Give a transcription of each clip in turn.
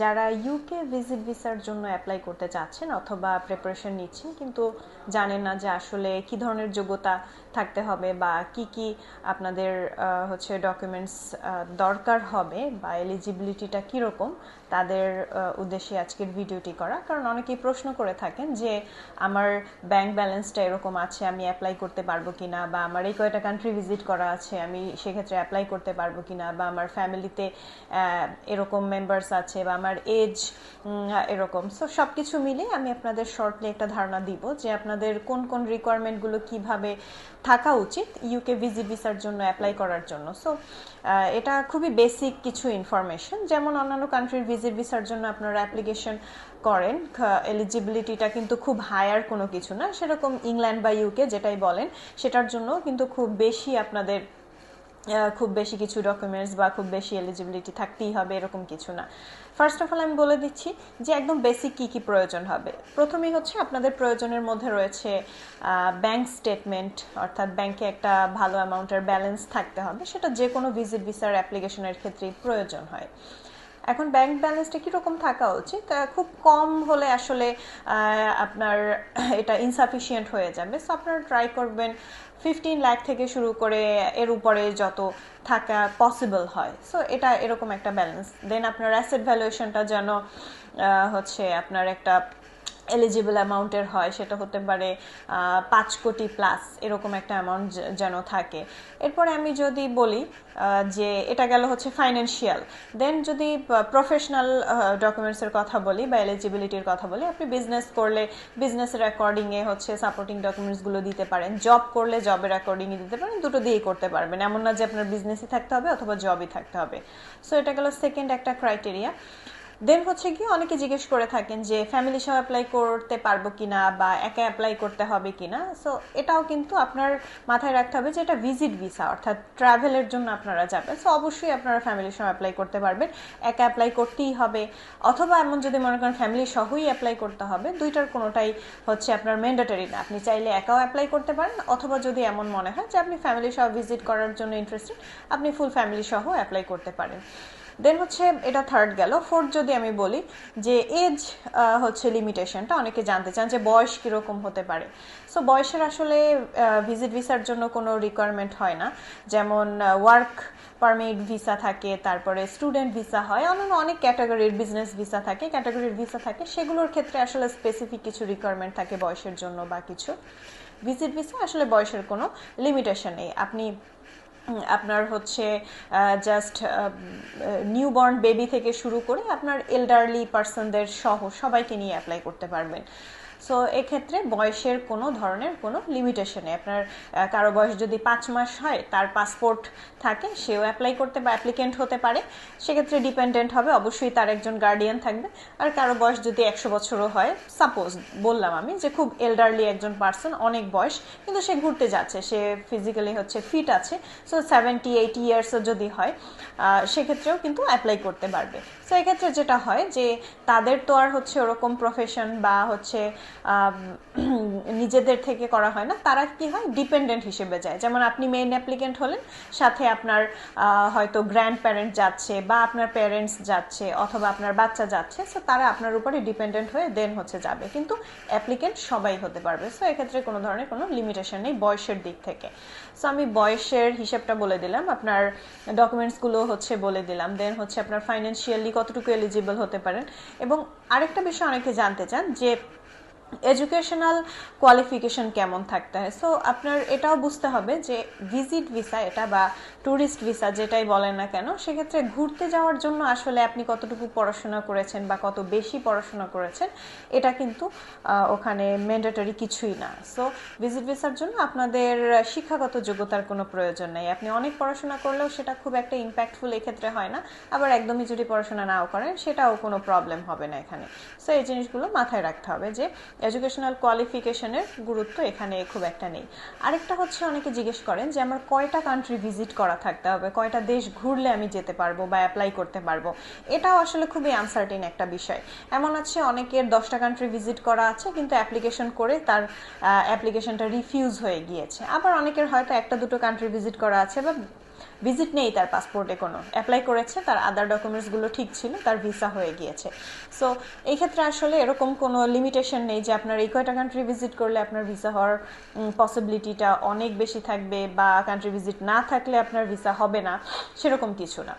যারা UK visit ভিসার জন্য অ্যাপ্লাই করতে চাচ্ছেন অথবা প্রিপারেশন নিচ্ছেন, কিন্তু জানেন না যে আসলে কি ধরনের যোগ্যতা থাকতে হবে বা কি কি আপনাদের হচ্ছে ডকুমেন্টস দরকার হবে বা এলিজিবিলিটিটা কীরকম, তাদের উদ্দেশ্যে আজকের ভিডিওটি করা। কারণ অনেকেই প্রশ্ন করে থাকেন যে আমার ব্যাংক ব্যালেন্সটা এরকম আছে, আমি অ্যাপ্লাই করতে পারব কি না বা আমার এই কয়টা কান্ট্রি ভিজিট করা আছে, আমি সেক্ষেত্রে অ্যাপ্লাই করতে পারব কি না বা আমার ফ্যামিলিতে এরকম মেম্বার্স আছে, বা আমার এজ এরকম। সো সব কিছু মিলে আমি আপনাদের শর্টলি একটা ধারণা দিব যে আপনাদের কোন কোন রিকোয়ারমেন্টগুলো কীভাবে থাকা উচিত ইউকে ভিজিট ভিসার জন্য অ্যাপ্লাই করার জন্য। সো এটা খুবই বেসিক কিছু ইনফরমেশন যেমন অন্যান্য কান্ট্রির ভিজিট ভিসার জন্য আপনারা অ্যাপ্লিকেশন করেন এলিজিবিলিটিটা কিন্তু খুব হায়ার কোনো কিছু না। সেরকম ইংল্যান্ড বা ইউকে যেটাই বলেন, সেটার জন্য কিন্তু খুব বেশি আপনাদের খুব বেশি কিছু ডকুমেন্টস বা খুব বেশি এলিজিবিলিটি থাকতেই হবে, এরকম কিছু না। ফার্স্ট অফ অল আমি বলে দিচ্ছি যে একদম বেসিক কী কী প্রয়োজন হবে। প্রথমেই হচ্ছে আপনাদের প্রয়োজনের মধ্যে রয়েছে ব্যাংক স্টেটমেন্ট অর্থাৎ ব্যাংকে একটা ভালো অ্যামাউন্টের ব্যালেন্স থাকতে হবে। সেটা যে কোনো ভিজিট ভিসার অ্যাপ্লিকেশনের ক্ষেত্রেই প্রয়োজন হয়। এখন ব্যাংক ব্যালেন্সটা কীরকম থাকা উচিত? খুব কম হলে আসলে আপনার এটা ইনসাফিসিয়েন্ট হয়ে যাবে। সো আপনারা ট্রাই করবেন ফিফটিন লাখ থেকে শুরু করে এর উপরে যত থাকা পসিবল হয়। সো এটা এরকম একটা ব্যালেন্স দেন আপনার অ্যাসেট ভ্যালুয়েশনটা যেন হচ্ছে আপনার একটা এলিজিবল অ্যামাউন্টের হয়, সেটা হতে পারে পাঁচ কোটি প্লাস এরকম একটা অ্যামাউন্ট যেন থাকে। এরপরে আমি যদি বলি যে এটা গেল হচ্ছে ফাইন্যান্সিয়াল দেন যদি প্রফেশনাল ডকুমেন্টসের কথা বলি বা এলিজিবিলিটির কথা বলি, আপনি বিজনেস করলে বিজনেসের অ্যাকর্ডিংয়ে হচ্ছে সাপোর্টিং ডকুমেন্টসগুলো দিতে পারেন। জব করলে জবের অ্যাকর্ডিংয়ে দিতে পারেন, দুটো দিয়েই করতে পারবেন। এমন না যে আপনার বিজনেসই থাকতে হবে অথবা জবই থাকতে হবে। সো এটা গেল সেকেন্ড একটা ক্রাইটেরিয়া দেন হচ্ছে কি, অনেকে জিজ্ঞেস করে থাকেন যে ফ্যামিলি সহ অ্যাপ্লাই করতে পারব কিনা বা একা অ্যাপ্লাই করতে হবে কিনা? সো এটাও কিন্তু আপনার মাথায় রাখতে হবে যে, এটা ভিজিট ভিসা অর্থাৎ ট্রাভেলের জন্য আপনারা যাবেন। সো অবশ্যই আপনারা ফ্যামিলি সহ অ্যাপ্লাই করতে পারবেন। একা অ্যাপ্লাই করতেই হবে। অথবা এমন যদি মনে করেন ফ্যামিলি সহই অ্যাপ্লাই করতে হবে, দুইটার কোনোটাই হচ্ছে আপনার ম্যান্ডেটারি না। আপনি চাইলে একাও অ্যাপ্লাই করতে পারেন, অথবা যদি এমন মনে হয় যে, আপনি ফ্যামিলি সহ ভিজিট করার জন্য ইন্টারেস্টেড আপনি ফুল ফ্যামিলি সহ অ্যাপ্লাই করতে পারেন। দেন হচ্ছে এটা থার্ড গেল। ফোর্থ যদি আমি বলি যে এজ হচ্ছে লিমিটেশনটা অনেকে জানতে চান যে বয়স কীরকম হতে পারে। সো বয়সের আসলে ভিজিট ভিসার জন্য কোনো রিকোয়ারমেন্ট হয় না। যেমন ওয়ার্ক পারমিট ভিসা থাকে, তারপরে স্টুডেন্ট ভিসা হয়। অন্যান্য অনেক ক্যাটাগরির বিজনেস ভিসা থাকে। ক্যাটাগরির ভিসা থাকে, সেগুলোর ক্ষেত্রে আসলে স্পেসিফিক কিছু রিকোয়ারমেন্ট থাকে বয়সের জন্য বা কিছু। ভিজিট ভিসা আসলে বয়সের কোনো লিমিটেশন নেই। আপনি আপনার হচ্ছে জাস্ট নিউবর্ন বেবি থেকে শুরু করে আপনার এল্ডারলি পার্সনদের সহ সবাইকে নিয়ে অ্যাপ্লাই করতে পারবেন। সো এক্ষেত্রে বয়সের কোনো ধরনের কোনো লিমিটেশন নেই। আপনার কারও বয়স যদি পাঁচ মাস হয়, তার পাসপোর্ট থাকে, সেও অ্যাপ্লাই করতে বা অ্যাপ্লিকেন্ট হতে পারে। সেক্ষেত্রে ডিপেন্ডেন্ট হবে, অবশ্যই তার একজন গার্ডিয়ান থাকবে। আর কারও বয়স যদি একশো বছরও হয় সাপোজ বললাম আমি যে খুব এল্ডারলি একজন পার্সন অনেক বয়স, কিন্তু সে ঘুরতে যাচ্ছে, সে ফিজিক্যালি হচ্ছে ফিট আছে সো সেভেন্টি এইটি ইয়ার্সও যদি হয় সেক্ষেত্রেও কিন্তু অ্যাপ্লাই করতে পারবে। সো এক্ষেত্রে যেটা হয় যে, তাদের তো আর হচ্ছে ওরকম প্রফেশন বা হচ্ছে নিজেদের থেকে করা হয় না, তারা কি হয় ডিপেন্ডেন্ট হিসেবে যায়। যেমন আপনি মেইন অ্যাপ্লিকেন্ট হলেন, সাথে আপনার হয়তো গ্র্যান্ড প্যারেন্ট যাচ্ছে বা আপনার প্যারেন্টস যাচ্ছে অথবা আপনার বাচ্চা যাচ্ছে সো তারা আপনার উপরে ডিপেন্ডেন্ট হয়ে দেন হচ্ছে যাবে। কিন্তু অ্যাপ্লিকেন্ট সবাই হতে পারবে। সো এক্ষেত্রে কোনো ধরনের কোনো লিমিটেশন নেই বয়সের দিক থেকে। সো আমি বয়সের হিসেবটা বলে দিলাম, আপনার ডকুমেন্টসগুলো হচ্ছে বলে দিলাম। দেন হচ্ছে আপনার ফাইন্যান্সিয়ালি কতটুকু এলিজিবল হতে পারেন। এবং আরেকটা বিষয় অনেকে জানতে চান যে এডুকেশনাল কোয়ালিফিকেশন কেমন থাকতে হয়? সো আপনার এটাও বুঝতে হবে যে ভিজিট ভিসা এটা বা ট্যুরিস্ট ভিসা যেটাই বলেন না কেন, সেক্ষেত্রে ঘুরতে যাওয়ার জন্য আসলে আপনি কতটুকু পড়াশোনা করেছেন বা কত বেশি পড়াশোনা করেছেন, এটা কিন্তু ওখানে ম্যান্ডেটরি কিছুই না। সো ভিজিট ভিসার জন্য আপনাদের শিক্ষাগত যোগ্যতার কোনো প্রয়োজন নেই। আপনি অনেক পড়াশোনা করলেও সেটা খুব একটা ইম্প্যাক্টফুল এক্ষেত্রে হয় না। আবার একদমই যদি পড়াশোনা নাও করেন, সেটাও কোনো প্রবলেম হবে না এখানে। সো এই জিনিসগুলো মাথায় রাখতে হবে যে এডুকেশনাল কোয়ালিফিকেশনের গুরুত্ব এখানে খুব একটা নেই। আরেকটা হচ্ছে অনেকে জিজ্ঞেস করেন যে, আমার কয়টা কান্ট্রি ভিজিট করা থাকতে হবে? কয়টা দেশ ঘুরলে আমি যেতে পারব বা অ্যাপ্লাই করতে পারব? এটাও আসলে খুবই আনসার্টিন একটা বিষয়। এমন আছে, অনেকের দশটা কান্ট্রি ভিজিট করা আছে, কিন্তু অ্যাপ্লিকেশন করে তার অ্যাপ্লিকেশনটা রিফিউজ হয়ে গিয়েছে। আবার অনেকের হয়তো একটা দুটো কান্ট্রি ভিজিট করা আছে, বা ভিজিট নেই তার পাসপোর্টে কোনো। অ্যাপ্লাই করেছে, তার আদার ডকুমেন্টসগুলো ঠিক ছিল, তার ভিসা হয়ে গিয়েছে। সো এই ক্ষেত্রে আসলে এরকম কোনো লিমিটেশন নেই যে আপনার এই কয়টা কান্ট্রি ভিজিট করলে আপনার ভিসা হওয়ার পসিবিলিটিটা অনেক বেশি থাকবে বা কান্ট্রি ভিজিট না থাকলে আপনার ভিসা হবে না, সেরকম কিছু না।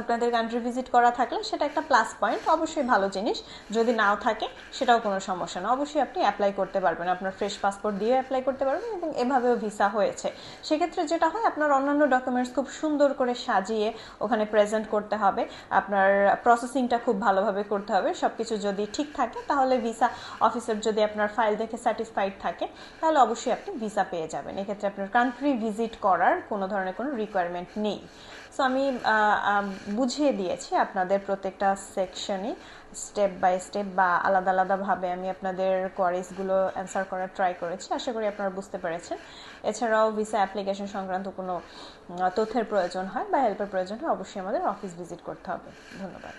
আপনাদের কান্ট্রি ভিজিট করা থাকলে সেটা একটা প্লাস পয়েন্ট অবশ্যই ভালো জিনিস। যদি নাও থাকে, সেটাও কোনো সমস্যা না। অবশ্যই আপনি অ্যাপ্লাই করতে পারবেন। আপনার ফ্রেশ পাসপোর্ট দিয়ে অ্যাপ্লাই করতে পারবেন এবং এভাবেও ভিসা হয়েছে। সেক্ষেত্রে যেটা হয়, আপনার অন্যান্য ডকুমেন্টস খুব সুন্দর করে সাজিয়ে ওখানে প্রেজেন্ট করতে হবে। আপনার প্রসেসিংটা খুব ভালোভাবে করতে হবে। সব কিছু যদি ঠিক থাকে, তাহলে ভিসা অফিসার যদি আপনার ফাইল দেখে স্যাটিসফাইড থাকে, তাহলে অবশ্যই আপনি ভিসা পেয়ে যাবেন। এক্ষেত্রে আপনার কান্ট্রি ভিজিট করার কোনো ধরনের কোনো রিকোয়ারমেন্ট নেই। সো আমি বুঝিয়ে দিয়েছি আপনাদের প্রত্যেকটা সেকশনই স্টেপ বাই স্টেপ বা আলাদা আলাদাভাবে আমি আপনাদের কোয়ারিজগুলো অ্যান্সার করার ট্রাই করেছি। আশা করি আপনারা বুঝতে পেরেছেন। এছাড়াও ভিসা অ্যাপ্লিকেশন সংক্রান্ত কোনো তথ্যের প্রয়োজন হয় বা হেল্পের প্রয়োজন হয়, অবশ্যই আমাদের অফিস ভিজিট করতে হবে। ধন্যবাদ।